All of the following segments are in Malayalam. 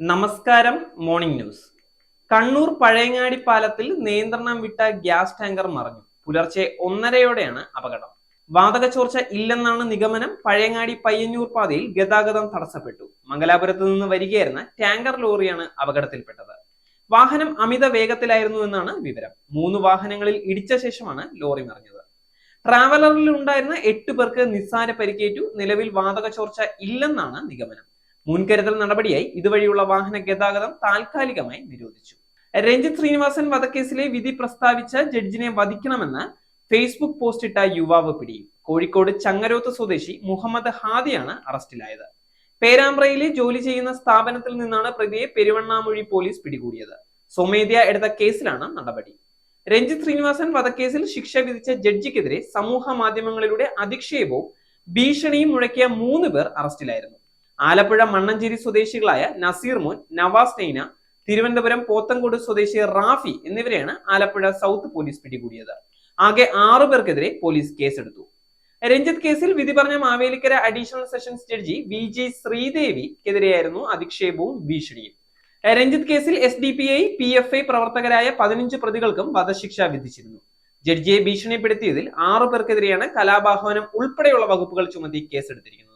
നമസ്കാരം മോർണിംഗ് ന്യൂസ് കണ്ണൂർ പഴയങ്ങാടി പാലത്തിൽ നിയന്ത്രണം വിട്ട ഗ്യാസ് ടാങ്കർ മറിഞ്ഞു. പുലർച്ചെ ഒന്നരയോടെയാണ് അപകടം. വാതക ചോർച്ച ഇല്ലെന്നാണ് നിഗമനം. പഴയങ്ങാടി പയ്യന്നൂർ പാതയിൽ ഗതാഗതം തടസ്സപ്പെട്ടു. മംഗലാപുരത്ത് നിന്ന് വരികയായിരുന്ന ടാങ്കർ ലോറിയാണ് അപകടത്തിൽപ്പെട്ടത്. വാഹനം അമിത വേഗത്തിലായിരുന്നു എന്നാണ് വിവരം. മൂന്ന് വാഹനങ്ങളിൽ ഇടിച്ച ശേഷമാണ് ലോറി മറിഞ്ഞത്. ട്രാവലറിൽ ഉണ്ടായിരുന്ന എട്ട് പേർക്ക് നിസ്സാര പരിക്കേറ്റു. നിലവിൽ വാതക ചോർച്ച ഇല്ലെന്നാണ് നിഗമനം. മുൻകരുതൽ നടപടിയായി ഇതുവഴിയുള്ള വാഹന ഗതാഗതം താൽക്കാലികമായി നിരോധിച്ചു. രഞ്ജിത് ശ്രീനിവാസൻ വധക്കേസിലെ വിധി പ്രസ്താവിച്ച ജഡ്ജിനെ വധിക്കണമെന്ന് ഫേസ്ബുക്ക് പോസ്റ്റിട്ട യുവാവ് പിടിയിൽ. കോഴിക്കോട് ചങ്ങരോത്ത് സ്വദേശി മുഹമ്മദ് ഹാദിയാണ് അറസ്റ്റിലായത്. പേരാമ്പ്രയിലെ ജോലി ചെയ്യുന്ന സ്ഥാപനത്തിൽ നിന്നാണ് പ്രതിയെ പെരുവണ്ണാമൊഴി പോലീസ് പിടികൂടിയത്. സ്വമേധ്യ എടുത്ത കേസിലാണ് നടപടി. രഞ്ജിത് ശ്രീനിവാസൻ വധക്കേസിൽ ശിക്ഷ വിധിച്ച ജഡ്ജിക്കെതിരെ സമൂഹ മാധ്യമങ്ങളിലൂടെ അധിക്ഷേപവും ഭീഷണിയും മുഴക്കിയ മൂന്ന് പേർ അറസ്റ്റിലായിരുന്നു. ആലപ്പുഴ മണ്ണഞ്ചേരി സ്വദേശികളായ നസീർ മോൻ നവാസ് നൈന തിരുവനന്തപുരം പോത്തങ്കോട് സ്വദേശി റാഫി എന്നിവരെയാണ് ആലപ്പുഴ സൗത്ത് പോലീസ് പിടികൂടിയത്. ആകെ ആറു പേർക്കെതിരെ പോലീസ് കേസെടുത്തു. രഞ്ജിത്ത് കേസിൽ വിധി പറഞ്ഞ Mavelikkara additional sessions judge V J ശ്രീദേവിക്കെതിരെയായിരുന്നു അധിക്ഷേപവും ഭീഷണിയും. രഞ്ജിത്ത് കേസിൽ S D P I P F I പ്രവർത്തകരായ പതിനഞ്ച് പ്രതികൾക്കും വധശിക്ഷ വിധിച്ചിരുന്നു. ജഡ്ജിയെ ഭീഷണിപ്പെടുത്തിയതിൽ ആറു പേർക്കെതിരെയാണ് കലാപാഹ്വാനം ഉൾപ്പെടെയുള്ള വകുപ്പുകൾ ചുമത്തി കേസെടുത്തിരിക്കുന്നത്.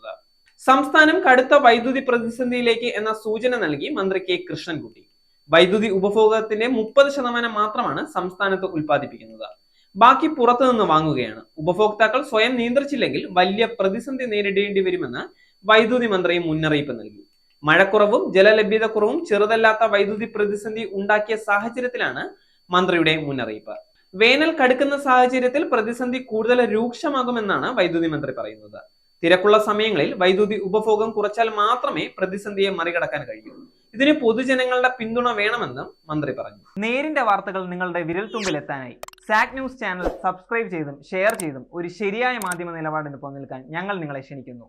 സംസ്ഥാനം കടുത്ത വൈദ്യുതി പ്രതിസന്ധിയിലേക്ക് എന്ന സൂചന നൽകി മന്ത്രി കെ കൃഷ്ണൻകുട്ടി. വൈദ്യുതി ഉപഭോഗത്തിന്റെ മുപ്പത് ശതമാനം മാത്രമാണ് സംസ്ഥാനത്ത് ഉൽപ്പാദിപ്പിക്കുന്നത്. ബാക്കി പുറത്തുനിന്ന് വാങ്ങുകയാണ്. ഉപഭോക്താക്കൾ സ്വയം നിയന്ത്രിച്ചില്ലെങ്കിൽ വലിയ പ്രതിസന്ധി നേരിടേണ്ടി വരുമെന്ന് വൈദ്യുതി മന്ത്രി മുന്നറിയിപ്പ് നൽകി. മഴക്കുറവും ജലലഭ്യതക്കുറവും ചെറുതല്ലാത്ത വൈദ്യുതി പ്രതിസന്ധി ഉണ്ടാക്കിയ സാഹചര്യത്തിലാണ് മന്ത്രിയുടെ മുന്നറിയിപ്പ്. വേനൽ കടുക്കുന്ന സാഹചര്യത്തിൽ പ്രതിസന്ധി കൂടുതൽ രൂക്ഷമാകുമെന്നാണ് വൈദ്യുതി മന്ത്രി പറയുന്നത്. തിരക്കുള്ള സമയങ്ങളിൽ വൈദ്യുതി ഉപഭോഗം കുറച്ചാൽ മാത്രമേ പ്രതിസന്ധിയെ മറികടക്കാൻ കഴിയൂ. ഇതിന് പൊതുജനങ്ങളുടെ പിന്തുണ വേണമെന്നും മന്ത്രി പറഞ്ഞു. നേരിന്റെ വാർത്തകൾ നിങ്ങളുടെ വിരൽത്തുമ്പിൽ എത്താനായി സാക് ന്യൂസ് ചാനൽ സബ്സ്ക്രൈബ് ചെയ്തും ഷെയർ ചെയ്തും ഒരു ശരിയായ മാധ്യമ നിലപാടിന് പോകാൻ ഞങ്ങൾ നിങ്ങളെ ക്ഷണിക്കുന്നു.